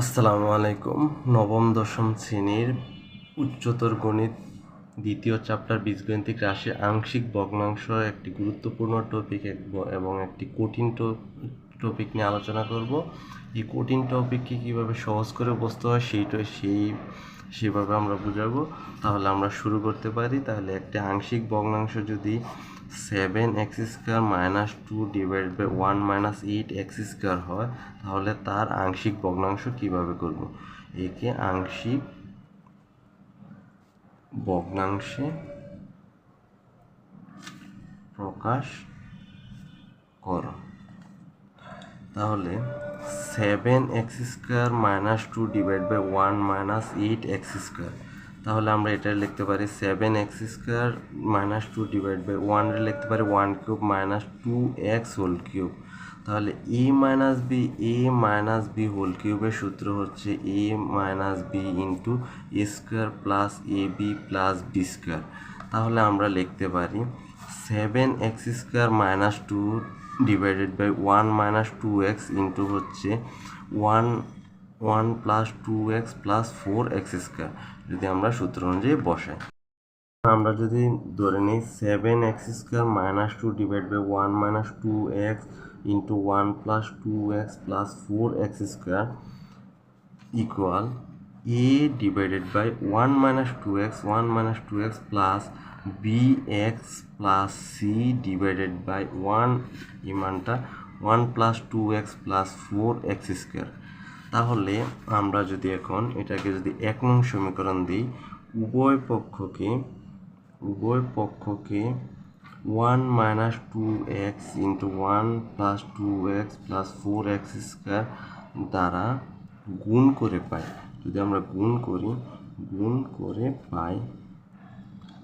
আসসালামু আলাইকুম। নবম, দশম শ্রেণির উচ্চতর গণিত দ্বিতীয় চ্যাপ্টার বীজগণিতিক রাশি আংশিক ভগ্নাংশ একটি গুরুত্বপূর্ণ টপিক এবং একটি কঠিন টপিক নিয়ে আলোচনা করব। এই কঠিন টপিককে কীভাবে সহজ করে বুঝতে হয় সেইটা সেই সেভাবে আমরা বুঝাবো। তাহলে আমরা শুরু করতে পারি। তাহলে একটি আংশিক ভগ্নাংশ যদি seven x square minus two divide by one minus eight x square হয়, তাহলে তার আংশিক ভগ্নাংশ কীভাবে করব? একে আংশিক ভগ্নাংশে প্রকাশ করো। তাহলে seven x square minus two divide by one minus eight x square তাহলে আমরা এটা লিখতে পারি seven x square minus two divide by one লিখতে পারি one cube minus two x whole cube তাহলে A minus B A minus B whole কিউবের সূত্র হচ্ছে A minus B into A square plus A B plus B square তাহলে আমরা লিখতে পারি seven x square minus two divided by one minus two x into হচ্ছে one one plus two x plus four x square যদি আমরা সূত্র অনুযায়ী বসাই আমরা যদি ধরে নিই seven x square minus two divide by one minus two x into one plus two x plus four x square equal A divided by one minus two x, one minus two x plus B x plus C divided by one ইমানটা one plus two x plus four x square. তাহলে আমরা যদি এখন এটাকে যদি এক নং সমীকরণ দিই, উভয় পক্ষকে উভয় পক্ষকে one minus two x into one plus two x plus four x square দ্বারা গুণ করে পাই। যদি আমরা গুণ করি, গুণ করে পাই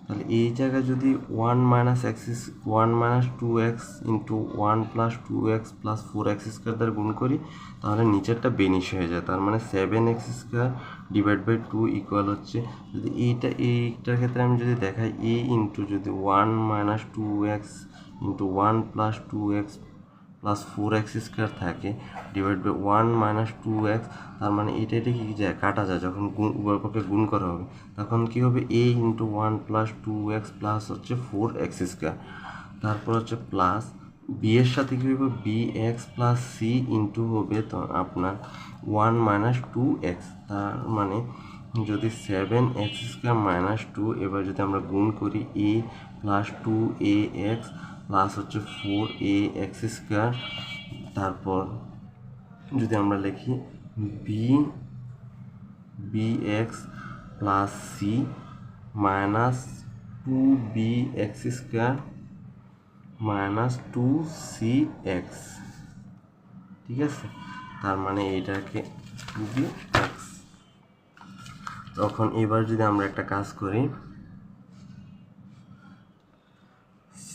তাহলে এই জায়গায় যদি one minus x one minus two x into one plus two x plus four x square দ্বারা গুণ করি, তাহলে নিচেরটা বেনিশ হয়ে যায়। তার মানে seven x square divide by two equal হচ্ছে। যদি এইটা, এইটার ক্ষেত্রে আমি যদি দেখাই এ ইন্টু যদি one minus two x into one plus two x plus four x square থাকে divide by one minus two x তার মানে এটা এটা কি যায়, কাটা যায়, যখন গুণ, উভয় পক্ষে গুণ করা হবে, তখন কি হবে A into one plus two x plus হচ্ছে ফোর এক্স স্কোয়ার তারপর হচ্ছে প্লাস বি এর সাথে কী হবে B x plus C into হবে তো আপনার ওয়ান মাইনাস টু এক্স তার মানে যদি seven x square minus two এবার যদি আমরা গুণ করি A plus two A x plus হচ্ছে ফোর এ এক্স স্কোয়ার তারপর যদি আমরা লিখি B B x plus C minus two B x square minus two C x ঠিক আছে? তার মানে এটাকে টু বি এক্স তখন এবার যদি আমরা একটা কাজ করি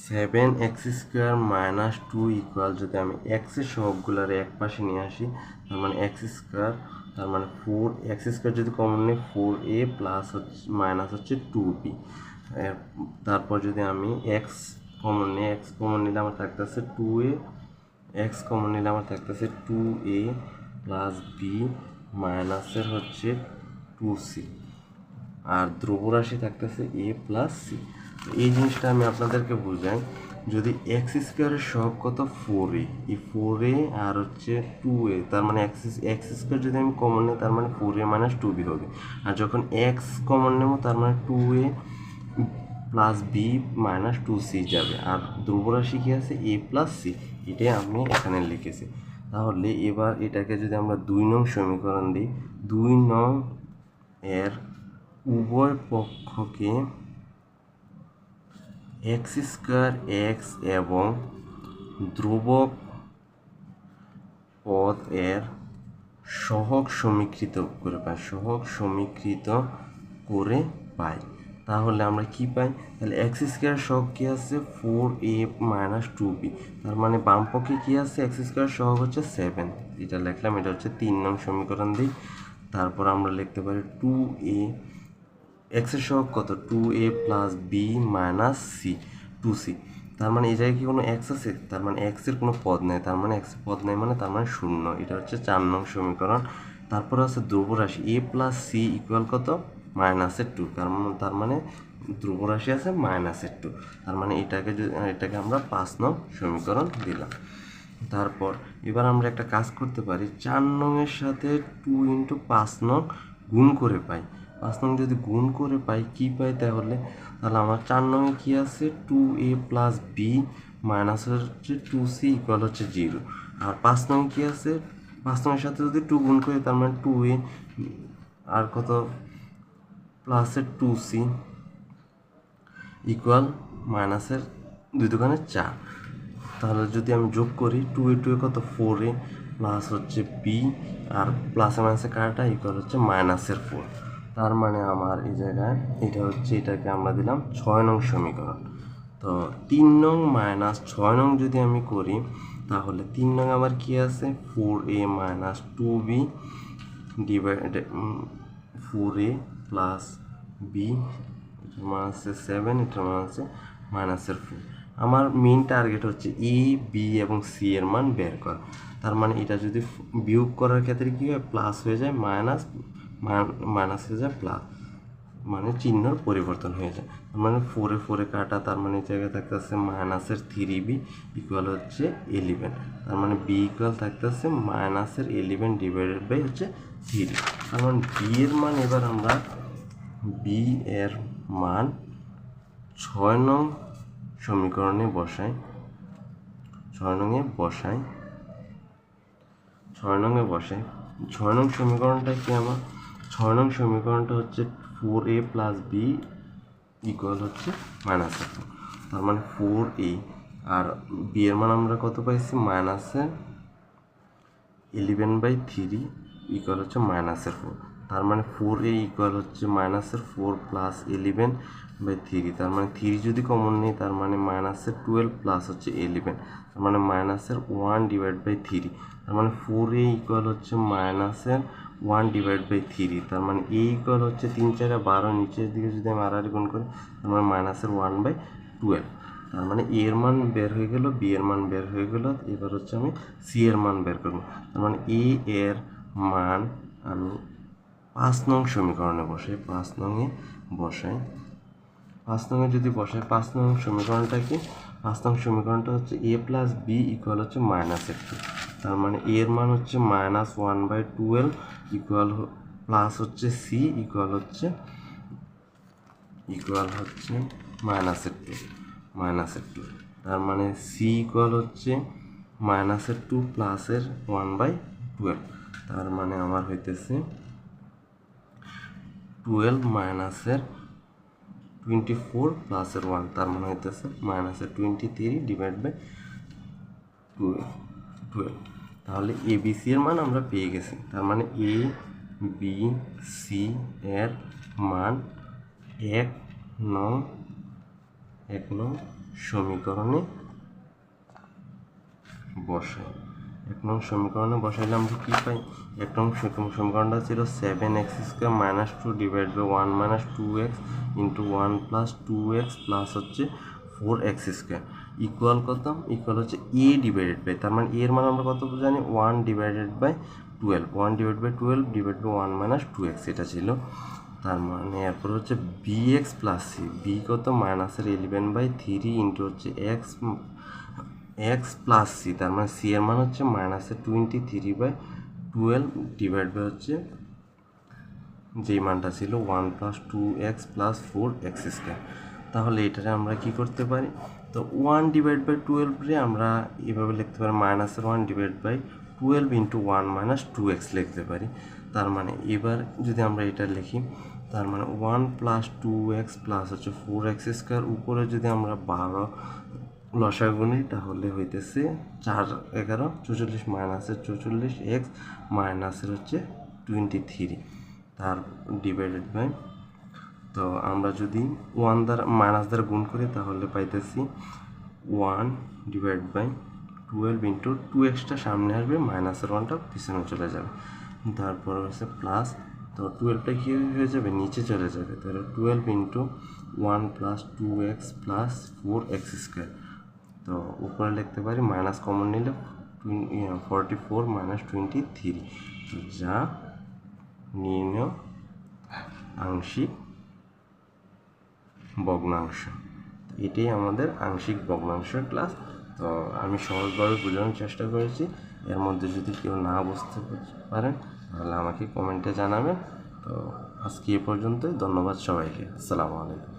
seven x square minus two equal যদি আমি এক্সের সহগুলার এক পাশে নিয়ে আসি, তার মানে এক্স স্কোয়ার, তার মানে ফোর, এক্স স্কোয়ার যদি কমন নিই, ফোর এ প্লাস হচ্ছে, মাইনাস হচ্ছে টু বি। তারপর যদি আমি এক্স কমন নিই, এক্স কমন নিলে আমার থাকতেছে টু এ, এক্স কমন নিলে আমার থাকতেছে টু এ প্লাস বি মাইনাসের হচ্ছে টু সি। আর ধ্রুবরাশি থাকতেছে এ প্লাস সি। এই জিনিসটা আমি আপনাদেরকে বুঝাই। যদি এক্স স্কোয়ারের সব কত? ফোর এ এই ফোর এ আর হচ্ছে টু এ তার মানে এক্স এক্স স্কোয়ার যদি আমি কমন নিই, তার মানে four a minus two b হবে। আর যখন এক্স কমন নেব, তার মানে two a plus b minus two c যাবে। আর ধ্রুবরাশি কী আছে? এ প্লাস সি এটাই আমি এখানে লিখেছি। তাহলে এবার এটাকে যদি আমরা দুই নং সমীকরণ দিই, দুই নং এর উভয় পক্ষকে এক্স স্কোয়ার এক্স এবং ধ্রুবক পদ এর সহগ সমীকৃত করে পাই, সহগ সমীকৃত করে পাই। তাহলে আমরা কি পাই? তাহলে এক্স স্কোয়ার সহগ কী আছে? Four a minus two b. তার মানে বাম পক্ষে কী আছে? এক্স স্কোয়ার সহগ হচ্ছে সেভেন। এটা লিখলাম, এটা হচ্ছে তিন নং সমীকরণ দিই তারপর আমরা লিখতে পারি টু এ এক্সের সহগ কত? Two a plus b minus c two c তার মানে এই জায়গায় কি কোনো এক্স আছে? তার মানে এক্সের কোনো পদ নেই। তার মানে এক্স পদ নেই মানে তার মানে শূন্য। এটা হচ্ছে চার নং সমীকরণ। তারপর আছে ধ্রুবরাশি এ প্লাস সি ইকুয়াল কত? মাইনাসের টু তার মানে তার মানে ধ্রুবরাশি আছে মাইনাসের টু তার মানে এটাকে এটাকে আমরা পাঁচ নং সমীকরণ দিলাম। তারপর এবার আমরা একটা কাজ করতে পারি। চার নংয়ের সাথে টু ইন্টু পাঁচ নং গুণ করে পাই। পাঁচ নং যদি গুণ করে পাই, কি পাই তাহলে? তাহলে আমার চার নংয়ে কী আছে? Two a plus b minus হচ্ছে টু সি ইকুয়াল হচ্ছে জিরো আর পাঁচ নং কী আছে? পাঁচ নংয়ের সাথে যদি টু গুণ করি, তার মানে টু এ আর কত? প্লাসের টু সি ইকুয়াল মাইনাসের দুই দোকানে চার। তাহলে যদি আমি যোগ করি টু এ টু এ কত? ফোর এ প্লাস হচ্ছে বি আর প্লাসে মাইনাসে কারটা ইকুয়াল হচ্ছে মাইনাসের ফোর তার মানে আমার এই জায়গায় এটা হচ্ছে, এটাকে আমরা দিলাম ছয় নং সমীকরণ। তো তিন নং মাইনাস ছয় নং যদি আমি করি, তাহলে তিন নং আমার কি আছে? Four a minus two b divide four a plus b, এটার মান আছে সেভেন, এটার মান আছে মাইনাসের ফোর। আমার মেইন টার্গেট হচ্ছে এ, বি এবং সি এর মান বের করা। তার মানে এটা যদি বিয়োগ করার ক্ষেত্রে কী হয়? প্লাস হয়ে যায় মাইনাস মাইনাস যায় প্লাস মানে চিহ্নর পরিবর্তন হয়ে যায়। তার মানে ফোরে ফোরে কাটা, তার মানে জায়গায় থাকতেছে মাইনাসের থ্রি বি ইকুয়াল হচ্ছে এলিভেন তার মানে বি ইকুয়াল থাকতেছে মাইনাসের এলিভেন ডিভাইডেড বাই হচ্ছে থ্রি তার মানে বি এর মান এবার আমরা বি এর মান ছয় নং সমীকরণে বসাই। ছয় নংয়ে বসাই। ছয় নংয়ে বসাই। ছয় নং সমীকরণটা কি আমার? ছয় নং সমীকরণটা হচ্ছে four a plus b equal হচ্ছে মাইনাস তার মানে ফোর এ আর বি এর মান আমরা কত পাইছি? মাইনাসের ইলেভেন বাই থ্রি ইকুয়াল হচ্ছে মাইনাসের ফোর তার মানে ফোর এ ইকুয়াল হচ্ছে মাইনাসের four plus eleven by three তার মানে থ্রি যদি কমন নেই, তার মানে মাইনাসের টুয়েলভ প্লাস হচ্ছে ইলেভেন তার মানে মাইনাসের ওয়ান ডিভাইড বাই থ্রি তার মানে ফোর এ ইকুয়াল হচ্ছে মাইনাসের ওয়ান ডিভাইড বাই থ্রি তার মানে এ ইকুয়াল হচ্ছে তিন চারে বারো, নিচের দিকে যদি আমি আড়াআড়ি গুণ করি, তার মানে মাইনাসের ওয়ান বাই টুয়েলভ তার মানে এ এর মান বের হয়ে গেল বি এর মান বের হয়ে গেল, এবার হচ্ছে আমি সি এর মান বের করব, তার মানে এ এর মান আমি পাঁচ নং সমীকরণে বসাই, পাঁচ নংয়ে বসাই পাঁচ নংয়ে যদি বসে পাঁচ নং সমীকরণটা কি? পাঁচ নং সমীকরণটা হচ্ছে এ প্লাস বি ইকুয়াল হচ্ছে মাইনাস একটু। তার মানে এর মান হচ্ছে minus one by twelve equal plus হচ্ছে সি ইকুয়াল হচ্ছে ইকুয়াল হচ্ছে মাইনাসের টু মাইনাসের টু তার মানে সি ইকুয়াল হচ্ছে মাইনাসের টু প্লাসের ওয়ান বাই টুয়েলভ তার মানে আমার হইতেছে টুয়েলভ মাইনাসের টোয়েন্টি ফোর প্লাসের ওয়ান তার মানে হইতেছে মাইনাসের twenty three divide by twelve তাহলে এ বি সি এর মান আমরা পেয়ে গেছি। তার মানে এ বি সি এর মান এক নং এক নং সমীকরণে বসাই। এক নং সমীকরণে বসাইলে আমরা কী পাই? এক নং সমীকরণটা ছিল seven x square minus two divide by one minus two x into one plus two x plus হচ্ছে ফোর এক্স স্কোয়ার ইকুয়াল কত? ইকুয়াল হচ্ছে এ ডিভাইডেড বাই তার মানে এর মান আমরা কত জানি? One divided by twelve one divide by twelve divide by one minus two x এটা ছিল। তার মানে এরপর হচ্ছে b x plus c b কত? মাইনাসের ইলেভেন বাই থ্রি ইন্টু হচ্ছে এক্স এক্স প্লাস সি তার মানে সি এর মান হচ্ছে মাইনাসের twenty three by twelve divide by হচ্ছে যেই মানটা ছিল one plus two x plus four x square তাহলে এটারে আমরা কি করতে পারি? তো ওয়ান ডিভাইড বাই টুয়েলভরে আমরা এভাবে লিখতে পারি মাইনাসের one divide by twelve into one minus two x লিখতে পারি। তার মানে এবার যদি আমরা এটা লিখি, তার মানে one plus two x plus হচ্ছে ফোর এক্স স্কোয়ার উপরে যদি আমরা বারো লসা গুণি তাহলে হইতেছে চার এগারো, চৌচল্লিশ মাইনাসের চৌচল্লিশ এক্স মাইনাসের হচ্ছে টোয়েন্টি থ্রি তার ডিভাইডেড বাই তো আমরা যদি ওয়ান দ্বারা, মাইনাস দ্বারা গুণ করি, তাহলে পাইতেছি one divide by twelve into two extra সামনে আসবে, মাইনাসের ওয়ানটা পিছনে চলে যাবে। তারপর হচ্ছে প্লাস তো টুয়েলভটা কী হয়ে যাবে? নিচে চলে যাবে। তাহলে twelve into one plus two x plus four x square তো উপরে লিখতে পারি মাইনাস কমন নিলে forty four minus twenty three তো যা নির্ণয় আংশিক ভগ্নাংশ। এটাই আমাদের আংশিক ভগ্নাংশের ক্লাস তো আমি সহজভাবে বোঝানোর চেষ্টা করেছি। এর মধ্যে যদি কেউ না বুঝতে পারেন, তাহলে আমাকে কমেন্টে জানাবেন। তো আজকে এ পর্যন্তই। ধন্যবাদ সবাইকে। আসসালামু আলাইকুম।